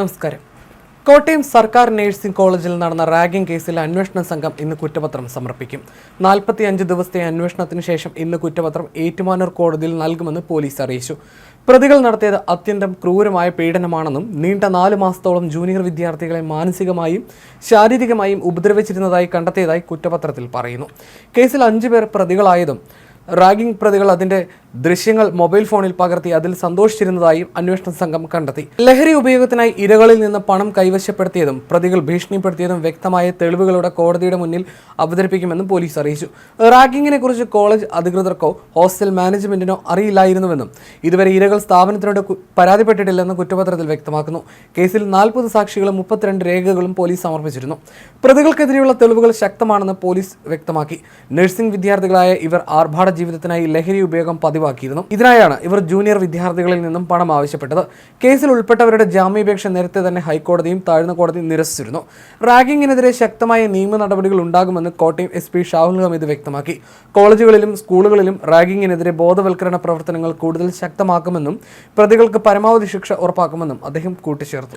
നമസ്കാരം. കോട്ടയം സർക്കാർ നഴ്സിംഗ് കോളേജിൽ നടന്ന റാഗിംഗ് കേസിൽ അന്വേഷണ സംഘം ഇന്ന് കുറ്റപത്രം സമർപ്പിക്കും. നാൽപ്പത്തി അഞ്ച് ദിവസത്തെ അന്വേഷണത്തിന് ശേഷം ഇന്ന് കുറ്റപത്രം ഏറ്റുമാനൂർ കോടതിയിൽ നൽകുമെന്ന് പോലീസ് അറിയിച്ചു. പ്രതികൾ നടത്തിയത് അത്യന്തം ക്രൂരമായ പീഡനമാണെന്നും നീണ്ട നാല് മാസത്തോളം ജൂനിയർ വിദ്യാർത്ഥികളെ മാനസികമായും ശാരീരികമായും ഉപദ്രവിച്ചിരുന്നതായി കണ്ടെത്തിയതായി കുറ്റപത്രത്തിൽ പറയുന്നു. കേസിൽ അഞ്ചു പേർ പ്രതികളായതും റാഗിംഗ് പ്രതികൾ അതിന്റെ ദൃശ്യങ്ങൾ മൊബൈൽ ഫോണിൽ പകർത്തി അതിൽ സന്തോഷിച്ചിരുന്നതായും അന്വേഷണ സംഘം കണ്ടെത്തി. ലഹരി ഉപയോഗത്തിനായി ഇരകളിൽ നിന്ന് പണം കൈവശപ്പെടുത്തിയതും പ്രതികൾ ഭീഷണിപ്പെടുത്തിയതും വ്യക്തമായ തെളിവുകളോടെ കോടതിയുടെ മുന്നിൽ അവതരിപ്പിക്കുമെന്നും പോലീസ് അറിയിച്ചു. റാഗിങ്ങിനെ കുറിച്ച് കോളേജ് അധികൃതർക്കോ ഹോസ്റ്റൽ മാനേജ്മെന്റിനോ അറിയില്ലായിരുന്നുവെന്നും ഇതുവരെ ഇരകൾ സ്ഥാപനത്തിനോട് പരാതിപ്പെട്ടിട്ടില്ലെന്നും കുറ്റപത്രത്തിൽ വ്യക്തമാക്കുന്നു. കേസിൽ നാൽപ്പത് സാക്ഷികളും മുപ്പത്തിരണ്ട് രേഖകളും പോലീസ് സമർപ്പിച്ചിരുന്നു. പ്രതികൾക്കെതിരെയുള്ള തെളിവുകൾ ശക്തമാണെന്ന് പോലീസ് വ്യക്തമാക്കി. നഴ്സിംഗ് വിദ്യാർത്ഥികളായ ഇവർ ആർഭാട ജീവിതത്തിനായി ലഹരി ഉപയോഗം പതിവാക്കിയിരുന്നു ഇതിനായാണ് ഇവർ ജൂനിയർ വിദ്യാർത്ഥികളിൽ നിന്നും പണം ആവശ്യപ്പെട്ടത്. കേസിൽ ഉൾപ്പെട്ടവരുടെ ജാമ്യാപേക്ഷ നേരത്തെ തന്നെ ഹൈക്കോടതിയും താഴ്ന്ന കോടതിയും നിരസിച്ചിരുന്നു. റാഗിങ്ങിനെതിരെ ശക്തമായ നിയമ നടപടികൾ ഉണ്ടാകുമെന്ന് കോട്ടയം എസ് പി ഷാഹുൽ ഹമീദ് വ്യക്തമാക്കി. കോളേജുകളിലും സ്കൂളുകളിലും റാഗിങ്ങിനെതിരെ ബോധവൽക്കരണ പ്രവർത്തനങ്ങൾ കൂടുതൽ ശക്തമാക്കുമെന്നും പ്രതികൾക്ക് പരമാവധി ശിക്ഷ ഉറപ്പാക്കുമെന്നും അദ്ദേഹം കൂട്ടിച്ചേർത്തു.